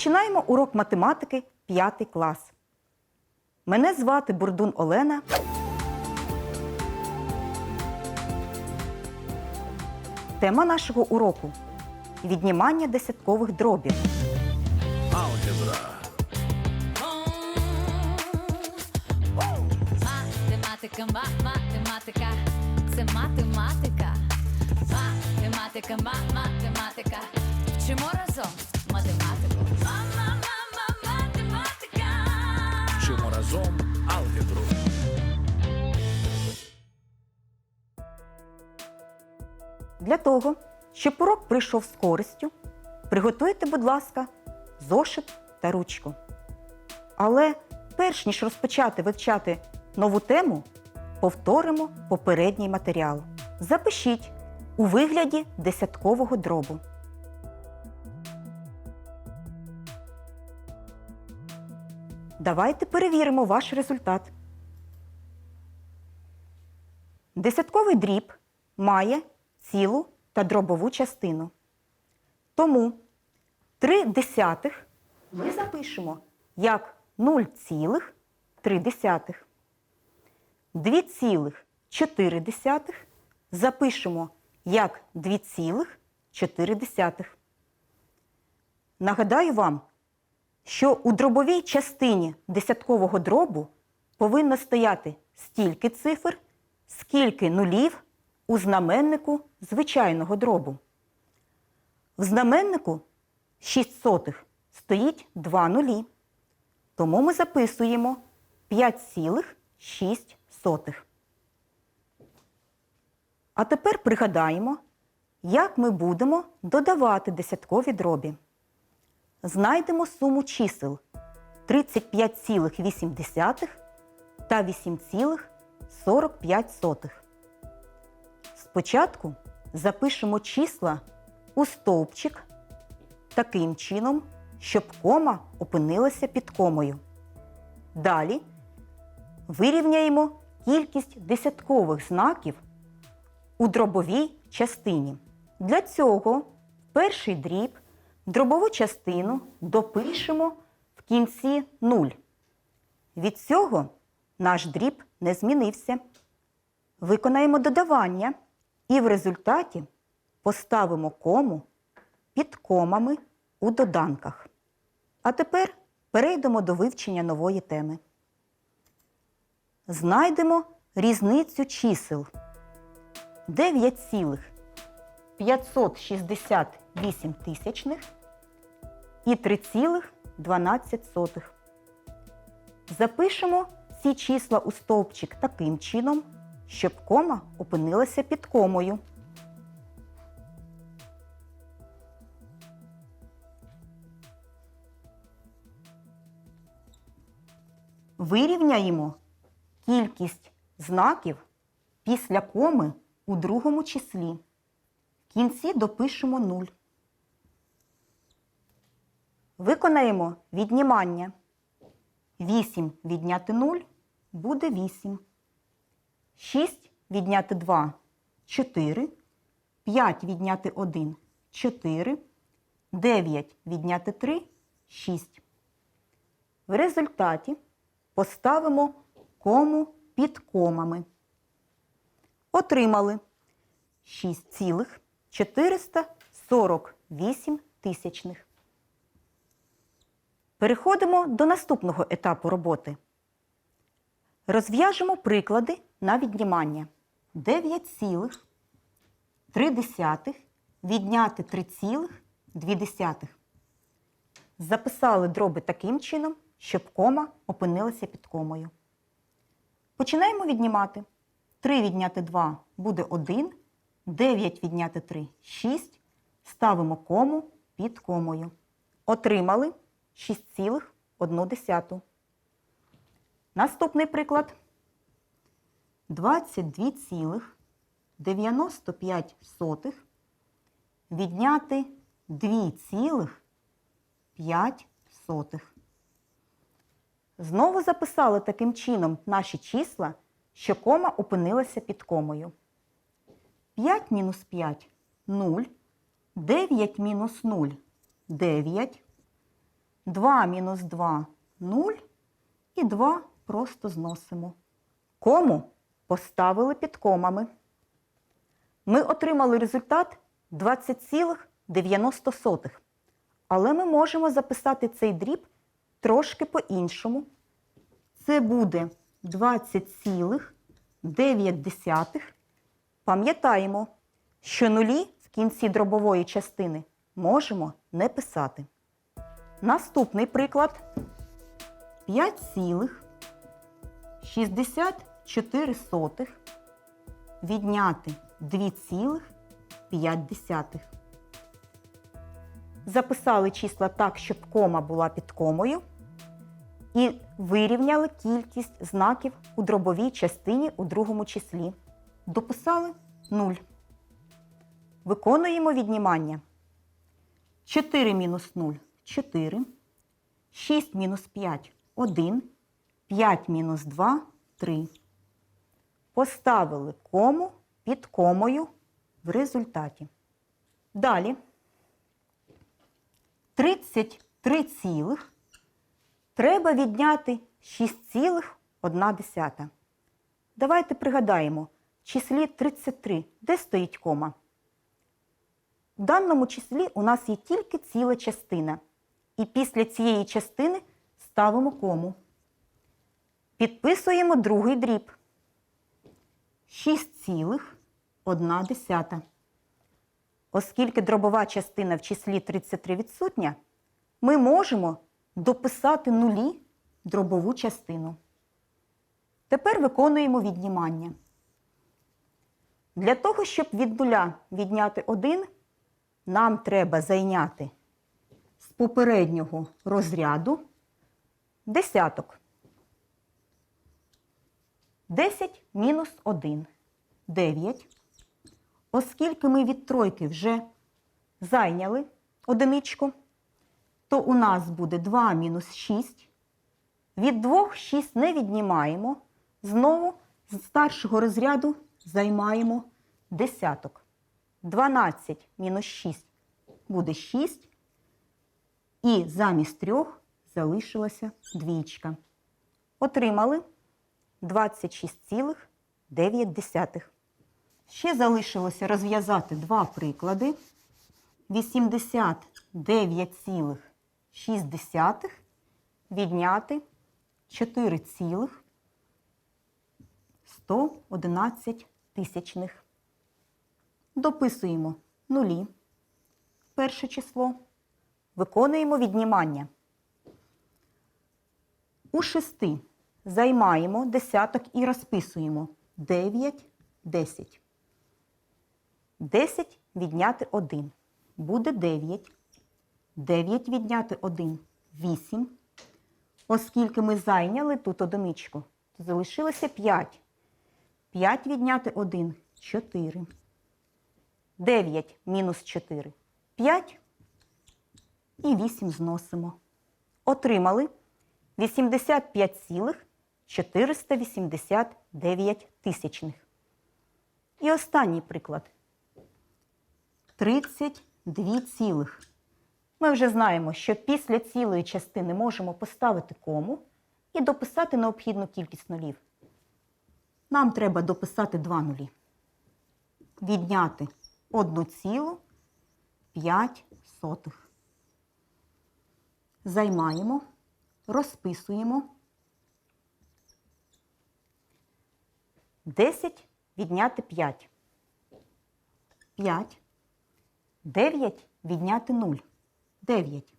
Розпочинаємо урок математики 5 клас. Мене звати Бурдун Олена. Тема нашого уроку віднімання десяткових дробів. Алгебра. Математика, ма- математика, це математика. Математика, ма- математика. Вчимо разом математику. Разом алгебру. Для того, щоб урок прийшов з користю, приготуйте, будь ласка, зошит та ручку. Але перш ніж розпочати вивчати нову тему, повторимо попередній матеріал. Запишіть у вигляді десяткового дробу. Давайте перевіримо ваш результат. Десятковий дріб має цілу та дробову частину. Тому 3 десятих ми запишемо як 0,3. 2,4 запишемо як 2,4. Нагадаю вам, що у дробовій частині десяткового дробу повинно стояти стільки цифр, скільки нулів у знаменнику звичайного дробу. В знаменнику 6 сотих стоїть 2 нулі. Тому ми записуємо 5,6. А тепер пригадаємо, як ми будемо додавати десяткові дробі. Знайдемо суму чисел 35,8 та 8,45. Спочатку запишемо числа у стовпчик таким чином, щоб кома опинилася під комою. Далі вирівняємо кількість десяткових знаків у дробовій частині. Для цього перший дріб дробову частину допишемо в кінці 0. Від цього наш дріб не змінився. Виконаємо додавання і в результаті поставимо кому під комами у доданках. А тепер перейдемо до вивчення нової теми. Знайдемо різницю чисел 9,568 тисячних і 3,12. Запишемо ці числа у стовпчик таким чином, щоб кома опинилася під комою. Вирівняємо кількість знаків після коми у другому числі. В кінці допишемо 0. Виконаємо віднімання. 8 відняти 0 буде 8. 6 відняти 2 4. 5 відняти 1 4. 9 відняти 3 6. В результаті поставимо кому під комами. Отримали 6,448 тисячних. Переходимо до наступного етапу роботи. Розв'яжемо приклади на віднімання. 9,3 відняти 3,2. Записали дроби таким чином, щоб кома опинилася під комою. Починаємо віднімати. 3 відняти 2 буде 1, 9 відняти 3 6. Ставимо кому під комою. Отримали 6,1. Наступний приклад. 22,95 відняти 2,5. Знову записали таким чином наші числа, що кома опинилася під комою. 5 мінус 5 0. 9 мінус 0 9. 2 мінус 2 0 і 2 просто зносимо. Кому поставили під комами. Ми отримали результат 20,90. Але ми можемо записати цей дріб трошки по-іншому. Це буде 20,9. Пам'ятаємо, що нулі в кінці дробової частини можемо не писати. Наступний приклад 5,64 відняти 2,5. Записали числа так, щоб кома була під комою. І вирівняли кількість знаків у дробовій частині у другому числі. Дописали 0. Виконуємо віднімання. 4 мінус 0 4. 6 мінус 5 1. 5 мінус 2 3. Поставили кому під комою в результаті. Далі 33 цілих треба відняти 6,1. Давайте пригадаємо, в числі 33 де стоїть кома? В даному числі у нас є тільки ціла частина. І після цієї частини ставимо кому. Підписуємо другий дріб. 6,1. Оскільки дробова частина в числі 33 відсутня, ми можемо дописати нулі дробову частину. Тепер виконуємо віднімання. Для того, щоб від нуля відняти 1, нам треба зайняти попереднього розряду десяток. 10 мінус 1 – 9. Оскільки ми від тройки вже зайняли одиничку, то у нас буде 2 мінус 6. Від 2 6 не віднімаємо. Знову з старшого розряду займаємо десяток. 12 мінус 6 буде 6. І замість трьох залишилася двічка. Отримали 26,9. Ще залишилося розв'язати два приклади. 89,6 відняти 4,111 тисячних. Дописуємо нулі перше число. Виконуємо віднімання. У шести займаємо десяток і розписуємо 9, 10. 10 відняти 1 буде 9. 9 відняти 1 8. Оскільки ми зайняли тут одиничку, то залишилося 5. 5 відняти 1 4. 9 мінус 4 5. І 8 зносимо. Отримали 85,489 тисячних. І останній приклад. 32 цілих. Ми вже знаємо, що після цілої частини можемо поставити кому і дописати необхідну кількість нулів. Нам треба дописати два нулі. Відняти 1,5 сотих. Займаємо, розписуємо. 10 відняти 5. 5. 9 відняти 0. 9.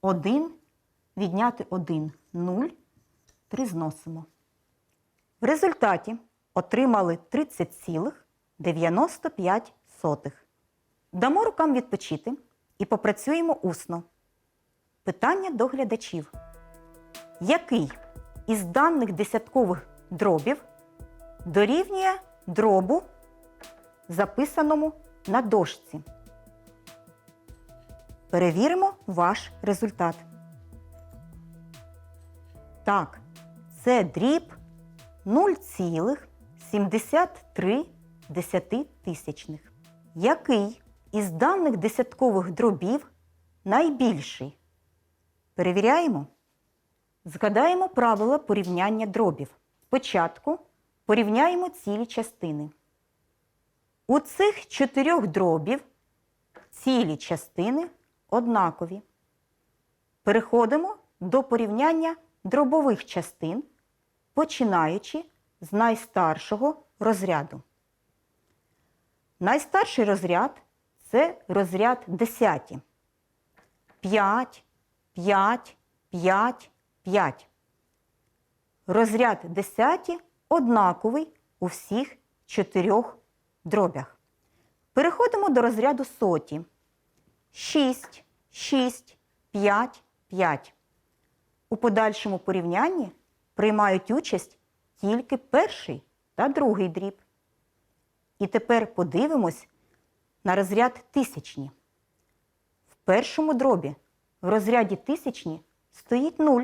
1 відняти 1. 0. 3 зносимо. В результаті отримали 30,95. Дамо рукам відпочити і попрацюємо усно. Питання до глядачів. Який із даних десяткових дробів дорівнює дробу, записаному на дошці? Перевіримо ваш результат. Так, це дріб 0,73 десятитисячних. Який із даних десяткових дробів найбільший? Перевіряємо. Згадаємо правила порівняння дробів. Спочатку порівняємо цілі частини. У цих чотирьох дробів цілі частини однакові. Переходимо до порівняння дробових частин, починаючи з найстаршого розряду. Найстарший розряд це розряд десяті. 5, 5, 5, 5. Розряд десяті однаковий у всіх чотирьох дробях. Переходимо до розряду соті. 6, 6, 5, 5. У подальшому порівнянні приймають участь тільки перший та другий дріб. І тепер подивимось на розряд тисячні. В першому дробі в розряді тисячні стоїть 0,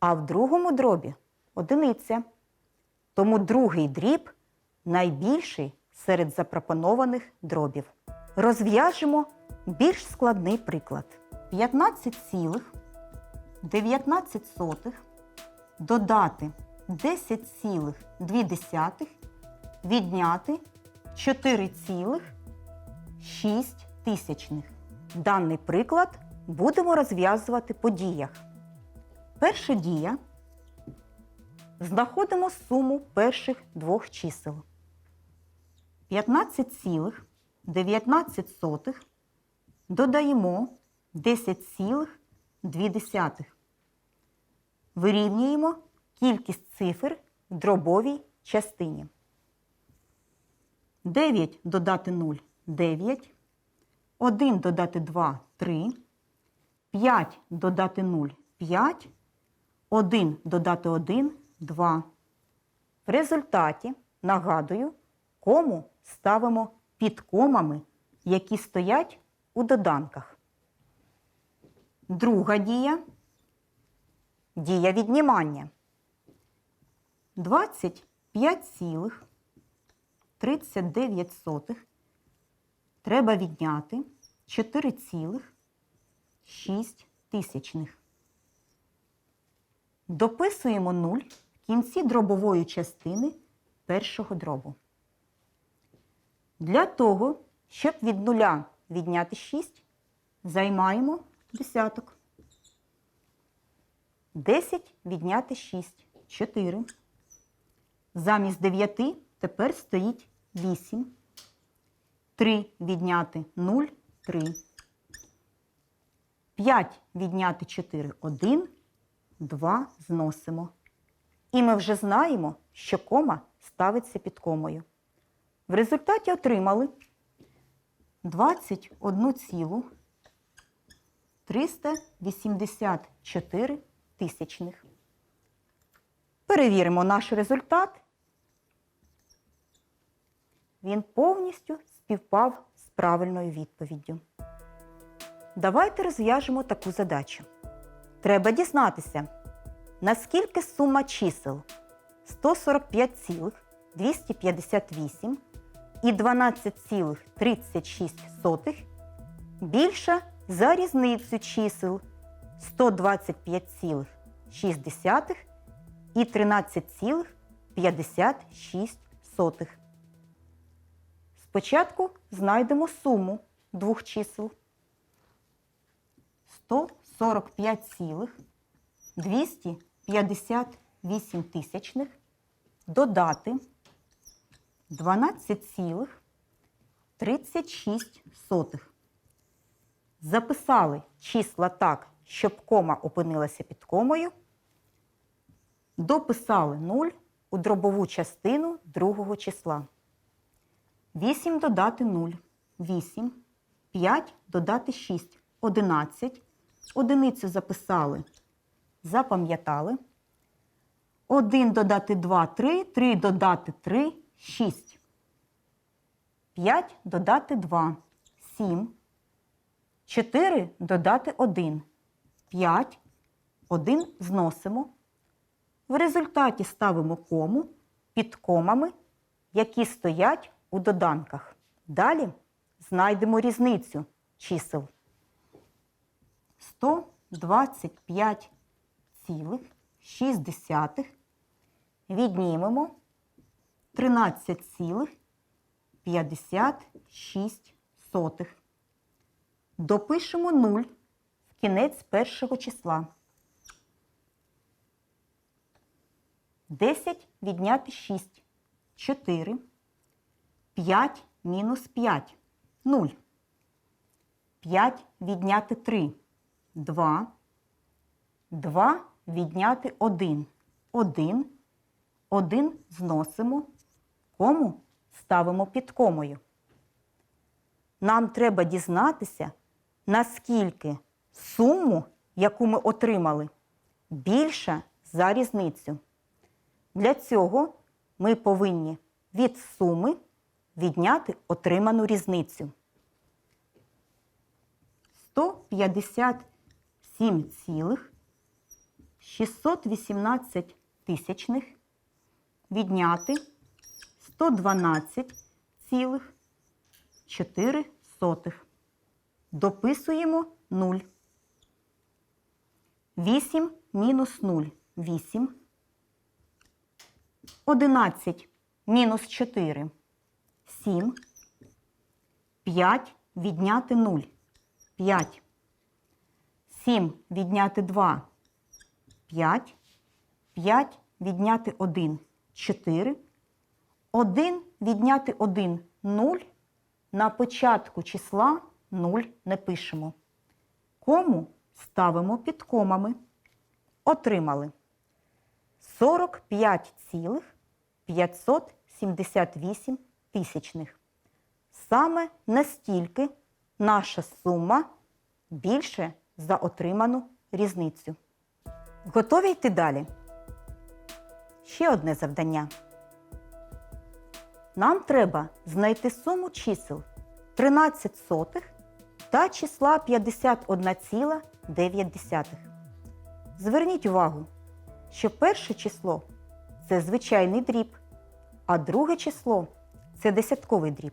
а в другому дробі одиниця. Тому другий дріб найбільший серед запропонованих дробів. Розв'яжемо більш складний приклад. 15,19 додати 10,2 відняти 4,6 тисячних. Даний приклад будемо розв'язувати по діях. Перша дія. Знаходимо суму перших двох чисел. 15,19 додаємо 10,2. Вирівнюємо кількість цифр в дробовій частині. 9 додати 0 9. 1 додати 2 3. 5 додати 0 5. 1 додати 1 2. В результаті, нагадую, кому ставимо під комами, які стоять у доданках. Друга дія дія віднімання. 25,39 треба відняти 4,6 тисячних. Дописуємо 0 в кінці дробової частини першого дробу. Для того, щоб від нуля відняти 6, займаємо десяток. 10 відняти 6 4. Замість 9 тепер стоїть 8. 3 відняти 0 3. 5 відняти 4 1. 2 зносимо. І ми вже знаємо, що кома ставиться під комою. В результаті отримали 21,384 тисячних. Перевіримо наш результат. Він повністю співпав з правильною відповіддю. Давайте розв'яжемо таку задачу. Треба дізнатися, наскільки сума чисел 145,258 і 12,36 більша за різницю чисел 125,6 і 13,56. Спочатку знайдемо суму двох чисел. 145,258 тисячних додати 12,36. Записали числа так, щоб кома опинилася під комою. Дописали 0 у дробову частину другого числа. 8 додати 0 8. 5 додати 6 11. Одиницю записали, запам'ятали. 1 додати 2 3, 3 додати 3 6. 5 додати 2 7. 4 додати 1 5. 1 зносимо. В результаті ставимо кому під комами, які стоять у доданках. Далі знайдемо різницю чисел. 25,6 віднімемо 13,56. Допишемо 0 в кінець першого числа. 10 відняти 6 – 4. 5 мінус 5 – 0. 5 відняти 3 – 2. 2 відняти 1 – 1. 1 зносимо. Кому ставимо під комою. Нам треба дізнатися, наскільки суму, яку ми отримали, більша за різницю. Для цього ми повинні від суми відняти отриману різницю. 157,618 тисячних відняти 112,4. Дописуємо 0. 8 мінус 0 – 8. 11 мінус 4 – 7. 5 відняти 0 – 5. 7 відняти 2 – 5. 5 відняти 1 – 4. 1 відняти 1 – 0. На початку числа 0 не пишемо. Кому ставимо під комами. Отримали 45,578 тисячних. Саме настільки наша сума більше за отриману різницю. Готові йти далі? Ще одне завдання. Нам треба знайти суму чисел 13 сотих та числа 51,9. Зверніть увагу, що перше число це звичайний дріб, а друге число це десятковий дріб.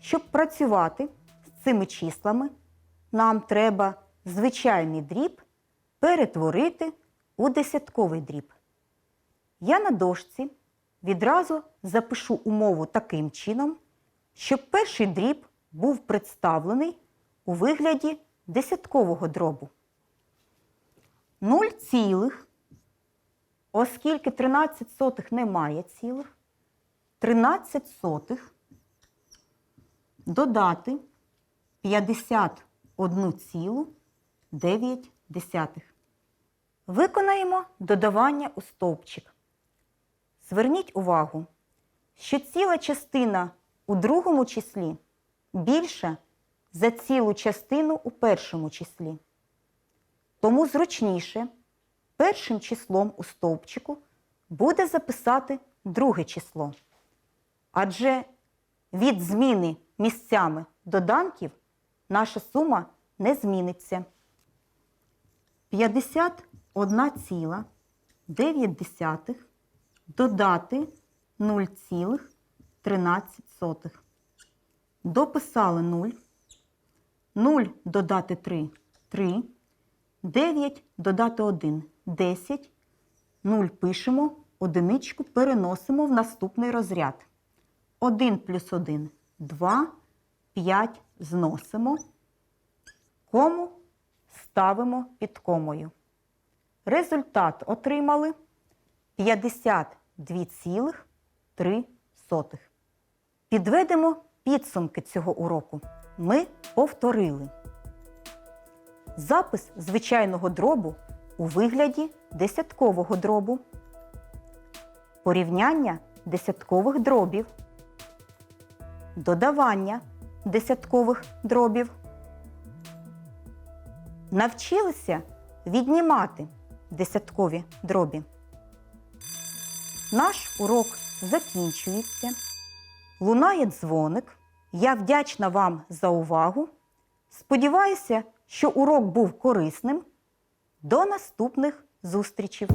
Щоб працювати з цими числами, нам треба звичайний дріб перетворити у десятковий дріб. Я на дошці відразу запишу умову таким чином, щоб перший дріб був представлений у вигляді десяткового дробу. 0 цілих, оскільки 13 сотих немає цілих, 13 сотих додати 51,9. Виконаємо додавання у стовпчик. Зверніть увагу, що ціла частина у другому числі більша за цілу частину у першому числі. Тому зручніше першим числом у стовпчику буде записати друге число. Адже від зміни місцями доданків наша сума не зміниться. 51,9 додати 0,13. Дописали 0. 0 додати 3 – 3. 9 додати 1 – 10. 0 пишемо, одиничку переносимо в наступний розряд. 1 плюс 1 – 2. 5 зносимо. Кому ставимо під комою. Результат отримали 52,3. Підведемо підсумки цього уроку. Ми повторили запис звичайного дробу у вигляді десяткового дробу, порівняння десяткових дробів, додавання десяткових дробів. Навчилися віднімати десяткові дробі. Наш урок закінчується. Лунає дзвоник. Я вдячна вам за увагу. Сподіваюся, що урок був корисним. До наступних зустрічей!